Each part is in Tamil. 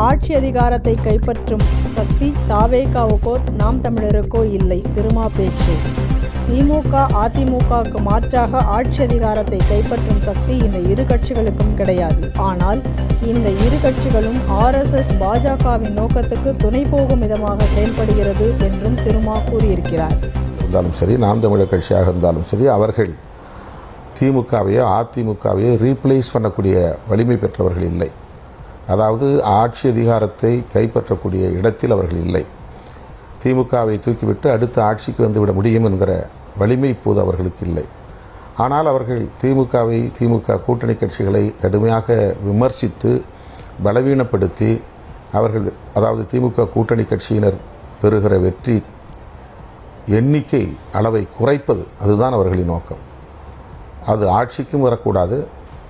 ஆட்சி அதிகாரத்தை கைப்பற்றும் சக்தி தாவேகாவுக்கோ நாம் தமிழருக்கோ இல்லை. திருமா பேச்சு. திமுக அதிமுகவுக்கு மாற்றாக ஆட்சி அதிகாரத்தை கைப்பற்றும் சக்தி இந்த இரு கட்சிகளுக்கும் கிடையாது. ஆனால் இந்த இரு கட்சிகளும் ஆர்எஸ்எஸ் பாஜகவின் நோக்கத்துக்கு துணை போகும் விதமாக செயல்படுகிறது என்றும் திருமா கூறியிருக்கிறார். இருந்தாலும் சரி நாம் தமிழர் கட்சியாக இருந்தாலும் சரி அவர்கள் திமுகவையோ அதிமுகவையோ ரீப்ளேஸ் பண்ணக்கூடிய வலிமை பெற்றவர்கள் இல்லை. அதாவது ஆட்சி அதிகாரத்தை கைப்பற்றக்கூடிய இடத்தில் அவர்கள் இல்லை. திமுகவை தூக்கிவிட்டு அடுத்த ஆட்சிக்கு வந்துவிட முடியும் என்கிற வலிமை இப்போது அவர்களுக்கு இல்லை. ஆனால் அவர்கள் திமுகவை திமுக கூட்டணி கட்சிகளை கடுமையாக விமர்சித்து பலவீனப்படுத்தி அவர்கள் அதாவது திமுக கூட்டணி கட்சியினர் பெறுகிற வெற்றி எண்ணிக்கை அளவை குறைப்பது அதுதான் அவர்களின் நோக்கம். அது ஆட்சிக்கும் வரக்கூடாது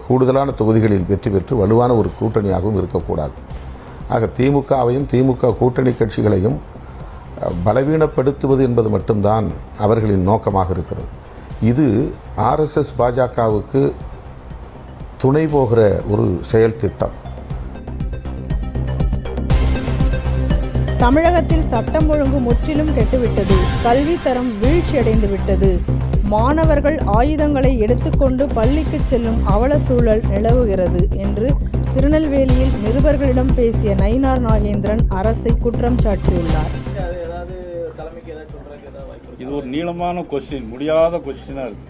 கூடுதலான தொகுதிகளில் வெற்றி பெற்று வலுவான ஒரு கூட்டணியாகவும் இருக்கக்கூடாது. ஆக திமுகவையும் திமுக கூட்டணி கட்சிகளையும் பலவீனப்படுத்துவது என்பது மட்டும்தான் அவர்களின் நோக்கமாக இருக்கிறது. இது ஆர்எஸ்எஸ் பாஜகவுக்கு துணை போகிற ஒரு செயல் திட்டம். தமிழகத்தில் சட்டம் ஒழுங்கு முற்றிலும் கெட்டுவிட்டது. கல்வி தரம் வீழ்ச்சியடைந்து விட்டது மாணவர்கள் ஆயுதங்களை எடுத்துக்கொண்டு பள்ளிக்கு செல்லும் அவல சூழல் நிலவுகிறது என்று திருநெல்வேலியில் நிருபர்களிடம் பேசிய நயினார் நாகேந்திரன் அரசை குற்றம் சாட்டியுள்ளார். இது ஒரு நீளமான கொஸ்டின் முடியாத கொஸ்டினாக இருக்கு.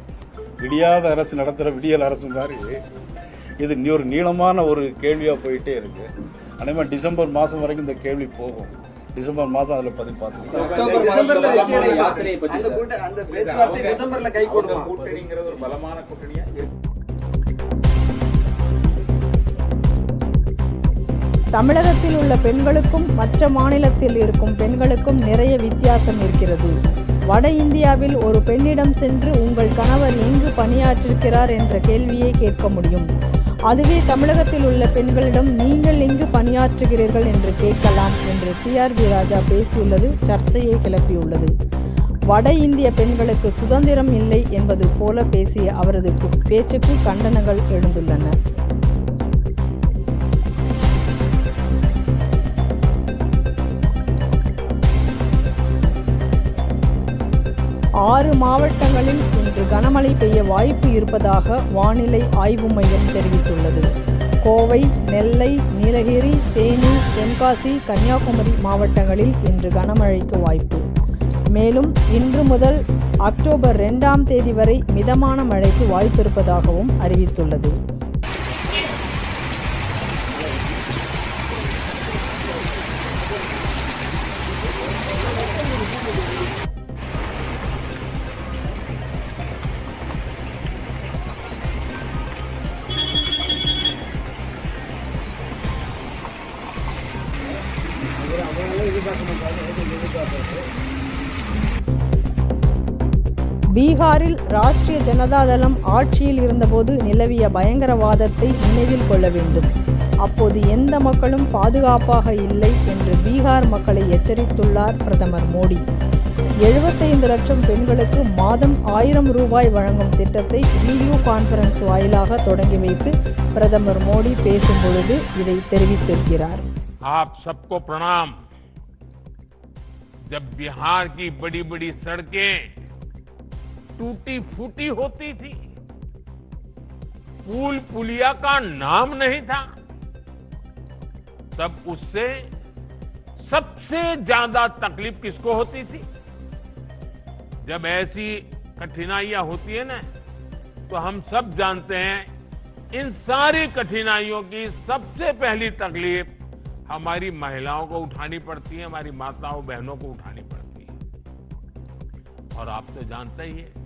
விடியாத அரசு நடத்துகிற விடியல் அரசு மாதிரி. இது ஒரு நீளமான ஒரு கேள்வியாக போயிட்டே இருக்கு. அதே டிசம்பர் மாதம் வரைக்கும் இந்த கேள்வி போகும். டிசம்பர் மாதம் அதில் பதில் பார்த்துக்கலாம். தமிழகத்தில் உள்ள பெண்களுக்கும் மற்ற மாநிலத்தில் இருக்கும் பெண்களுக்கும் நிறைய வித்தியாசம் இருக்கிறது. வட இந்தியாவில் ஒரு பெண்ணிடம் சென்று உங்கள் கணவர் எங்கு பணியாற்றிருக்கிறார் என்ற கேள்வியை கேட்க முடியும். அதுவே தமிழகத்தில் உள்ள பெண்களிடம் நீங்கள் எங்கு பணியாற்றுகிறீர்கள் என்று கேட்கலாம் என்று டிஆர்பி ராஜா பேசியுள்ளது சர்ச்சையை கிளப்பியுள்ளது. வட இந்திய பெண்களுக்கு சுதந்திரம் இல்லை என்பது போல பேசிய அவரது பேச்சுக்கு கண்டனங்கள் எழுந்துள்ளன. ஆறு மாவட்டங்களில் இன்று கனமழை பெய்ய வாய்ப்பு இருப்பதாக வானிலை ஆய்வு மையம் தெரிவித்துள்ளது. கோவை நெல்லை நீலகிரி தேனி தென்காசி கன்னியாகுமரி மாவட்டங்களில் இன்று கனமழைக்கு வாய்ப்பு. மேலும் இன்று முதல் அக்டோபர் ரெண்டாம் தேதி வரை மிதமான மழைக்கு வாய்ப்பிருப்பதாகவும் அறிவித்துள்ளது. பீகாரில் ராஷ்டிரிய ஜனதாதளம் ஆட்சியில் இருந்தபோது நிலவிய பயங்கரவாதத்தை நினைவில் கொள்ள வேண்டும் அப்போது எந்த மக்களும் பாதுகாப்பாக இல்லை என்று பீகார் மக்களை எச்சரித்துள்ளார் பிரதமர் மோடி எழுபத்தைந்து லட்சம் பெண்களுக்கு மாதம் ஆயிரம் ரூபாய் வழங்கும் திட்டத்தை வீடியோ கான்ஃபரன்ஸ் வாயிலாக தொடங்கி வைத்து பிரதமர் மோடி பேசும் பொழுது இதை தெரிவித்திருக்கிறார் आप सबको प्रणाम जब बिहार की बड़ी बड़ी सड़कें टूटी फूटी होती थी। पुल पुलिया का नाम नहीं था। तब उससे सबसे ज़्यादा तकलीफ़ किसको होती थी? जब ऐसी कठिनाइयाँ होती है ना तो हम सब जानते हैं, इन सारी कठिनाइयों की सबसे पहली तकलीफ़ हमारी महिलाओं को उठानी पड़ती है, हमारी माताओं, बहनों को उठानी पड़ती है। और आप तो जानते ही है।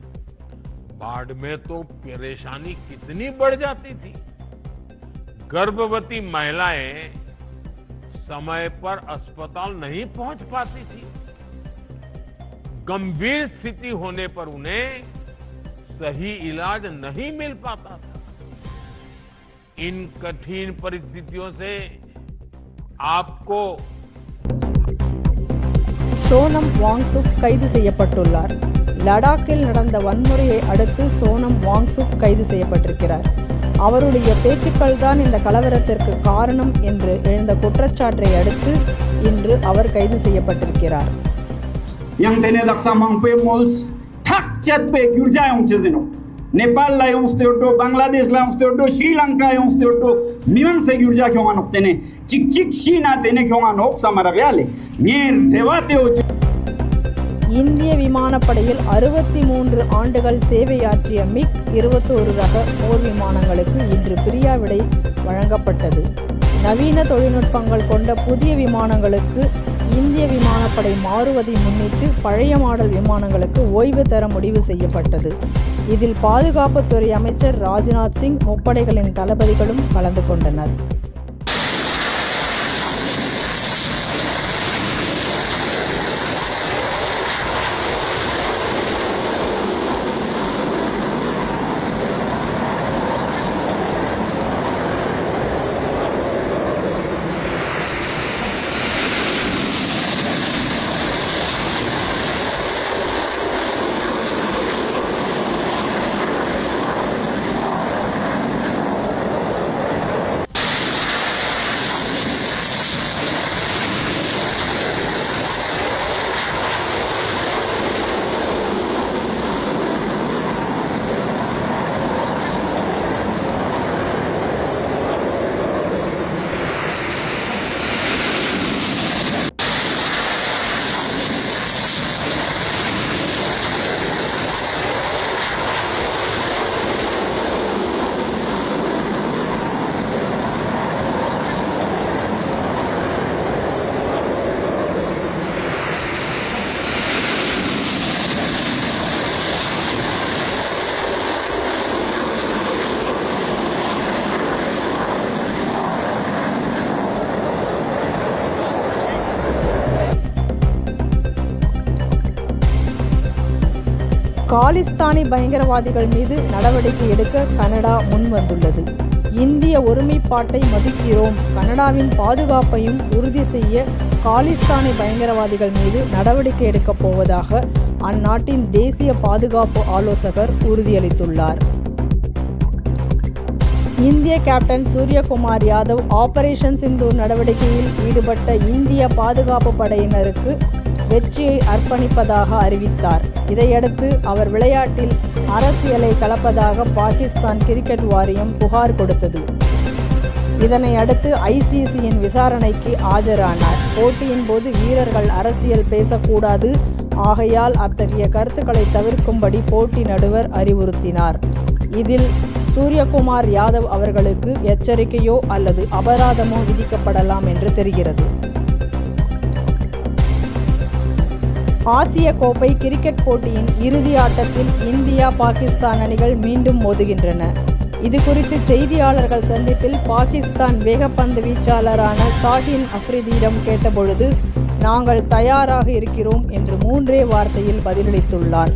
बाढ़ में तो परेशानी कितनी बढ़ जाती थी गर्भवती महिलाएं समय पर अस्पताल नहीं पहुंच पाती थी गंभीर स्थिति होने पर उन्हें सही इलाज नहीं मिल पाता था इन कठिन परिस्थितियों से आपको சோனம் வாங்சுக் கைது செய்யப்பட்டுள்ளார் லடாக்கில் நடந்த வன்முறையை அடுத்து சோனம் வாங்சுக் கைது செய்யப்பட்டிருக்கிறார் அவருடைய பேச்சுக்கள் தான் இந்த கலவரத்திற்கு காரணம் என்று எழுந்த குற்றச்சாட்டை அடுத்து இன்று அவர் கைது செய்யப்பட்டிருக்கிறார் yang tene laksa mangpe mols thak chat pe gyurja yong chezeno nepal la yong steoto bangladesh la yong steoto sri lanka yong steoto miman se gyurja kyong anok tene chik chik shina tene kyong anok samara gale nyer rewate ocho இந்திய விமானப்படையில் அறுபத்தி மூன்று ஆண்டுகள் சேவையாற்றிய மிக் இருபத்தோரு ரக போர் விமானங்களுக்கு இன்று பிரியாவிடை வழங்கப்பட்டது. நவீன தொழில்நுட்பங்கள் கொண்ட புதிய விமானங்களுக்கு இந்திய விமானப்படை மாறுவதை முன்னிட்டு பழைய மாடல் விமானங்களுக்கு ஓய்வு தர முடிவு செய்யப்பட்டது. இதில் பாதுகாப்புத்துறை அமைச்சர் ராஜ்நாத் சிங் முப்படைகளின் தளபதிகளும் கலந்து கொண்டனர். காலிஸ்தானி பயங்கரவாதிகள் மீது நடவடிக்கை எடுக்க கனடா முன்வந்துள்ளது. இந்திய ஒருமைப்பாட்டை மதிக்கிறோம். கனடாவின் பாதுகாப்பையும் உறுதி செய்ய காலிஸ்தானி பயங்கரவாதிகள் மீது நடவடிக்கை எடுக்கப் போவதாக அந்நாட்டின் தேசிய பாதுகாப்பு ஆலோசகர் உறுதியளித்துள்ளார். இந்திய கேப்டன் சூரியகுமார் யாதவ் ஆபரேஷன் சிந்தூர் நடவடிக்கையில் ஈடுபட்ட இந்திய பாதுகாப்பு படையினருக்கு வெற்றியை அர்ப்பணிப்பதாக அறிவித்தார். இதையடுத்து அவர் விளையாட்டில் அரசியலை கலப்பதாக பாகிஸ்தான் கிரிக்கெட் வாரியம் புகார் கொடுத்தது. இதனை அடுத்து ஐசிசியின் விசாரணைக்கு ஆஜரானார். போட்டியின் போது வீரர்கள் அரசியல் பேசக்கூடாது. ஆகையால் அத்தகைய கருத்துக்களை தவிர்க்கும்படி போட்டி நடுவர் அறிவுறுத்தினார். இதில் சூரியகுமார் யாதவ் அவர்களுக்கு எச்சரிக்கையோ அல்லது அபராதமோ விதிக்கப்படலாம் என்று தெரிகிறது. ஆசிய கோப்பை கிரிக்கெட் போட்டியின் இறுதி ஆட்டத்தில் இந்தியா பாகிஸ்தான் அணிகள் மீண்டும் மோதுகின்றன. இது குறித்து செய்தியாளர்கள் சந்திப்பில் பாகிஸ்தான் வேகப்பந்து வீச்சாளரான சாஹின் அஃப்ரிதியிடம் கேட்டபொழுது நாங்கள் தயாராக இருக்கிறோம் என்று மூன்றே வார்த்தையில் பதிலளித்துள்ளார்.